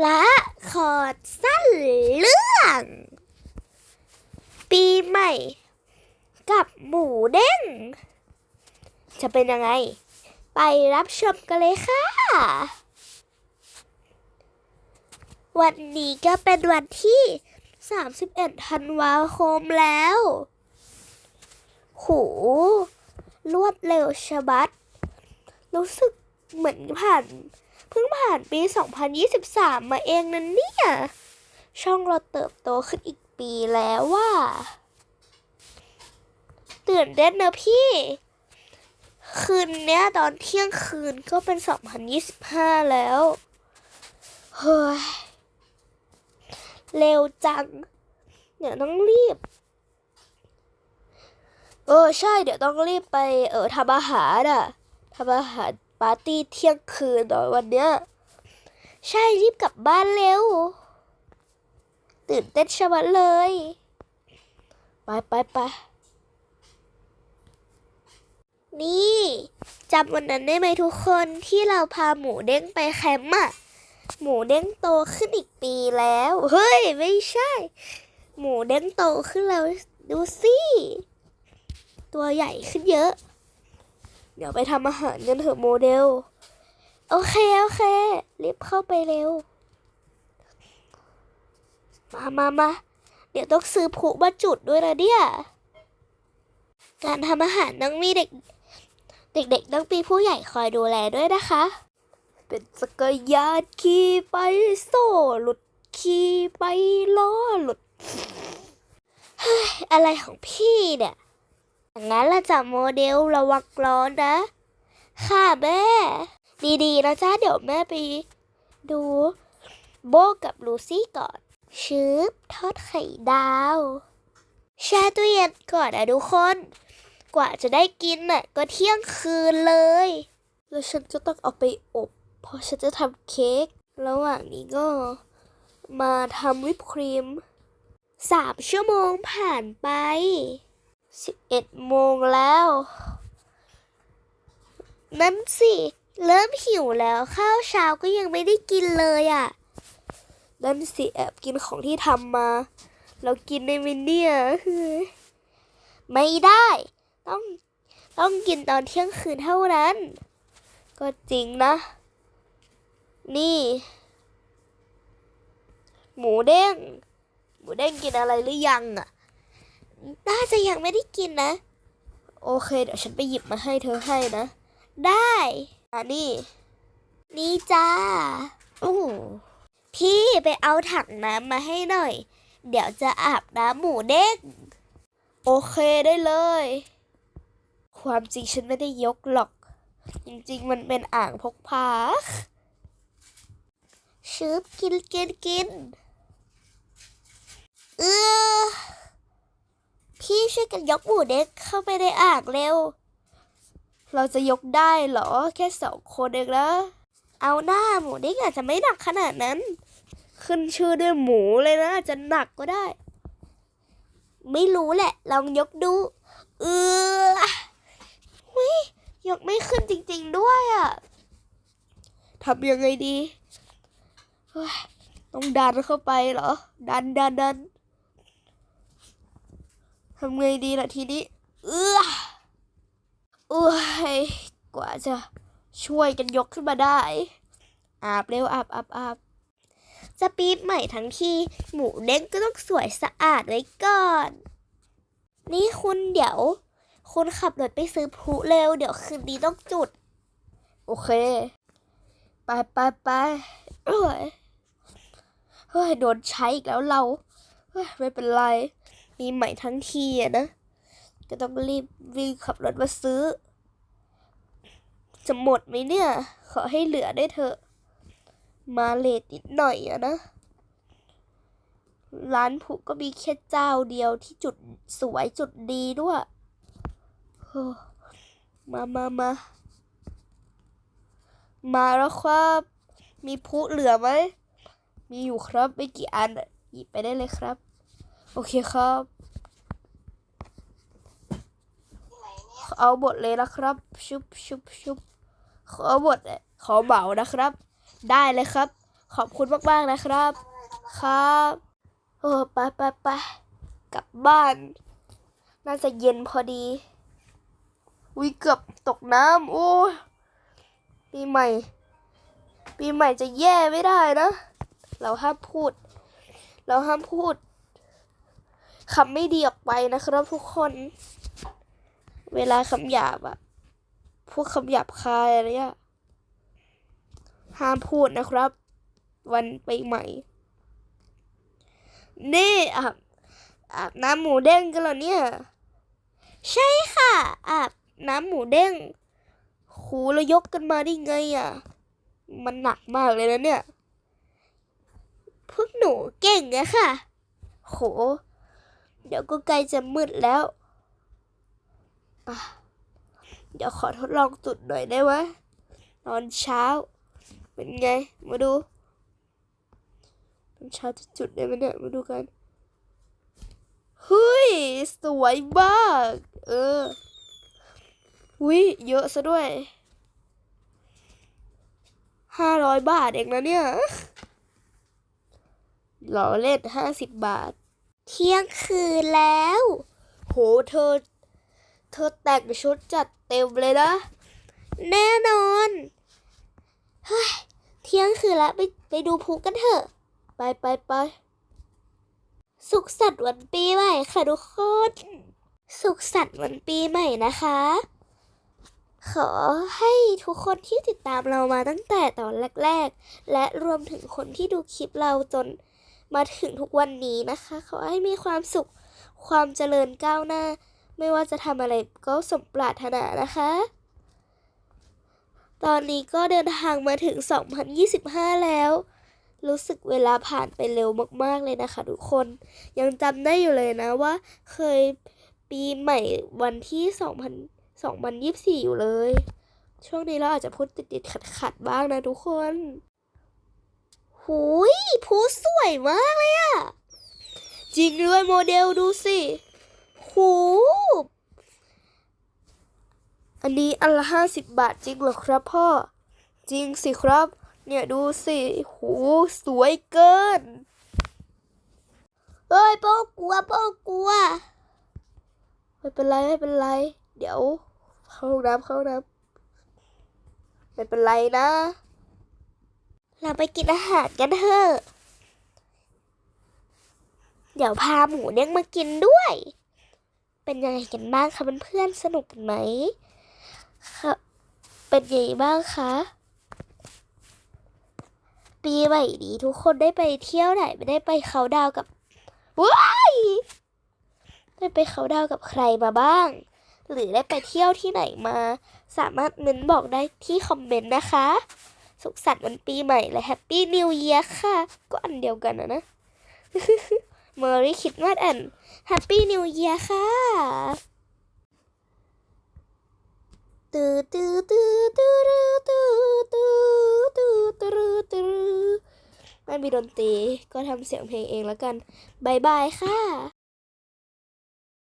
และขอดสั้นเรื่อง ปีใหม่ กับหมูเด้ง จะเป็นยังไง ไปรับชมกันเลยค่ะ วันนี้ก็เป็นวันที่ 31 ธันวาคมแล้วโหรวดเร็วชะบัด รู้สึกเหมือนผ่าน เพิ่งผ่านปี 2023 มาเองนะเนี่ย ช่องเราเติบโตขึ้นอีกปีแล้วว่าตื่นเต้นนะพี่ คืนเนี้ยตอนเที่ยงคืนก็เป็น 2025 แล้ว เฮ้ย เร็วจัง เดี๋ยวต้องรีบ เออ ใช่ เดี๋ยวต้องรีบไป เออทำอาหารอะทำอาหาร ปาร์ตี้เที่ยงคืนตอนวันเนี้ย ใช่รีบกลับบ้านเร็ว ตื่นเต้นชะมัดเลย ไปไปไปนี่จำวันนั้นได้ไหมทุกคนที่เราพาหมูเด้งไปแคมป์อะหมูเด้งโตขึ้นอีกปีแล้ว เฮ้ย ไม่ใช่ หมูเด้งโตขึ้นแล้ว ดูสิ ตัวใหญ่ขึ้นเยอะ เดี๋ยวไปทำอาหารกันเถอะโมเดล โอเค โอเค รีบเข้าไปเร็ว มามามาเดี๋ยวต้องซื้อผุมาจุดด้วยนะเนี่ย การทำอาหารต้องมีเด็ก เด็กๆต้องมีผู้ใหญ่คอยดูแลด้วยนะคะ เป็นสกยานขี่ไปโซ่หลุดขี่ไปล้อหลุดเฮ้ยอะไรของพี่เนี่ย งนั้นละจ้ะโมเดลระวังร้อนนะ ค่ะแม่ ดีๆนะจ้าเดี๋ยวแม่ไปดู โบกับลูซี่ก่อน ชืบทอดไข่ดาว แช่ตู้เย็นก่อนนะทุกคน กว่าจะได้กินน่ะก็เที่ยงคืนเลย แล้วฉันก็ต้องเอาไปอบ เพราะฉันจะทำเค้ก ระหว่างนี้ก็มาทำวิปครีมสามชั่วโมงผ่านไป สิบเอ็ดโมงแล้ว นั่นสิ เริ่มหิวแล้วข้าวเช้าก็ยังไม่ได้กินเลยอะ นั่นสิแอบกินของที่ทำมา เรากินในมินเนี่ยไม่ได้ ต้องต้องกินตอนเที่ยงคืนเท่านั้น ก็จริงนะ นี่ หมูเด้ง หมูเด้งกินอะไรหรือยังอะ น่าจะยังไม่ได้กินนะ โอเค เดี๋ยวฉันไปหยิบมาให้เธอให้นะ ได้อะนี่ นี่จ้าโอ้พี่ไปเอาถังน้ำมาให้หน่อย เดี๋ยวจะอาบน้ำหมูเด้งโอเคได้เลย ความจริงฉันไม่ได้ยกหรอก จริงๆ มันเป็นอ่างพกพาชืบกินกินกินเออ พี่ช่วยกันยกหมูเด็กเข้าไปในอ่างเร็ว เราจะยกได้เหรอ แค่สองคนเองนะเอาหน้าหมูเด็กอาจจะไม่หนักขนาดนั้น ขึ้นชื่อด้วยหมูเลยนะอาจจะหนักก็ได้ ไม่รู้แหละ ลองยกดู เออวิยกไม่ขึ้นจริง ๆด้วยอะ่ะทำยังไงดี ต้องดันเข้าไปเหรอ ดันดันดัน ทำไงดีล่ะทีนี้เออโอ้ยกว่าจะช่วยกันยกขึ้นมาได้ อาบเร็วอาบอาบอาบจะปี๊บใหม่ทั้งทีหมูเด้งก็ต้องสวยสะอาดไว้ก่อน นี่คุณเดี๋ยว คุณขับรถไปซื้อพลุเร็ว เดี๋ยวคืนนี้ต้องจุด โอเค ไปไปไปเอ้ยเฮ้ยโดนใช้อีกแล้วเรา เฮ้ยไม่เป็นไร มีใหม่ทั้งทีอะนะ ก็ต้องรีบวิ่งขับรถมาซื้อ จะหมดไหมเนี่ย ขอให้เหลือได้เถอะ มาเลทนิดหน่อยอะนะ ร้านผูก็มีแค่เจ้าเดียวที่จุดสวยจุดดีด้วยมามามา มาแล้วครับ มีพลุเหลือไหม มีอยู่ครับไม่กี่อันหยิบไปได้เลยครับ โอเคครับ เอาบทเลยนะครับ ชุบชุบชุบขอหมดอะขอเหมานะครับ ได้เลยครับ ขอบคุณมากๆนะครับ ครับเออไปไปไปกลับบ้าน น่าจะเย็นพอดีวิเกือบตกน้ำโอ้ปีใหม่ ปีใหม่จะแย่ไม่ได้นะ เราห้ามพูด เราห้ามพูด คำไม่ดีออกไปนะครับทุกคน เวลาคำหยาบอะพวกคำหยาบคายอะไรอะห้ามพูดนะครับ วันไปใหม่ นี่อาบอาบน้ำหมูเด้งกันเหรอเนี่ย ใช่ค่ะอาบน้ำหมูเด้งโหเรายกกันมาได้ไงอะ มันหนักมากเลยนะเนี่ย พวกหนูเก่งอะค่ะ โห เดี๋ยวก็ใกล้จะมืดแล้วอะเดี๋ยวขอทดลองจุดหน่อยได้ไหมตอนเช้า เป็นไง มาดูตอนเช้าจะจุดได้ไหมเนี่ย มาดูกันเฮ้ย สวยมาก เออวิเยอะซะด้วยห้าร้อยบาทเองนะเนี่ยหล่อเล่นห้าสิบบาท เที่ยงคืนแล้ว โหเธอ เธอแต่งชุดจัดเต็มเลยนะ แน่นอน เฮ้ย เที่ยงคืนแล้วไปไปดูพุกันเถอะ ไปไปไป สุขสันต์วันปีใหม่ค่ะทุกคน สุขสันต์วันปีใหม่นะคะ ขอให้ทุกคนที่ติดตามเรามาตั้งแต่ตอนแรก ๆ และรวมถึงคนที่ดูคลิปเราจน มาถึงทุกวันนี้นะคะ ขอให้มีความสุขความเจริญก้าวหน้า ไม่ว่าจะทำอะไรก็สมปรารถนานะคะ ตอนนี้ก็เดินทางมาถึง 2025 แล้ว รู้สึกเวลาผ่านไปเร็วมากๆเลยนะคะทุกคน ยังจำได้อยู่เลยนะว่า เคยปีใหม่วันที่ 2000 2024 อยู่เลย ช่วงนี้เราอาจจะพูดติดๆขัดๆบ้างนะทุกคน หูยผูสวยมากเลยอะจริงด้วยโมเดลดูสิหูอันนี้อันละห้าสิบบาทจริงเหรอครับพ่อ จริงสิครับ เนี่ยดูสิหูสวยเกินเฮ้ยโป้กลัวโป้กลัว ไม่เป็นไรไม่เป็นไร เดี๋ยวเข้าห้องน้ำเข้าห้องน้ำไม่เป็นไรนะ เราไปกินอาหารกันเถอะ เดี๋ยวพาหมูเด้งมากินด้วย เป็นยังไงกันบ้างคะเพื่อนๆสนุกกันไหมค่ะเป็นยังไงบ้างคะปีใหม่นี้ทุกคนได้ไปเที่ยวไหนไม่ได้ไปเขาดาวกับว้ายได้ไปเขาดาวกับใครมาบ้าง หรือได้ไปเที่ยวที่ไหนมา สามารถเม้นบอกได้ที่คอมเมนต์นะคะ สุขสันต์วันปีใหม่และแฮปปี้นิวเยียร์ค่ะ ก็อันเดียวกันนะนะ Merry Christmas and Happy New Year ค่ะตือตือตือตือตือตือตือตือตือตือไม่มีดนตรีก็ทำเสียงเพลงเองแล้วกันบายบายค่ะ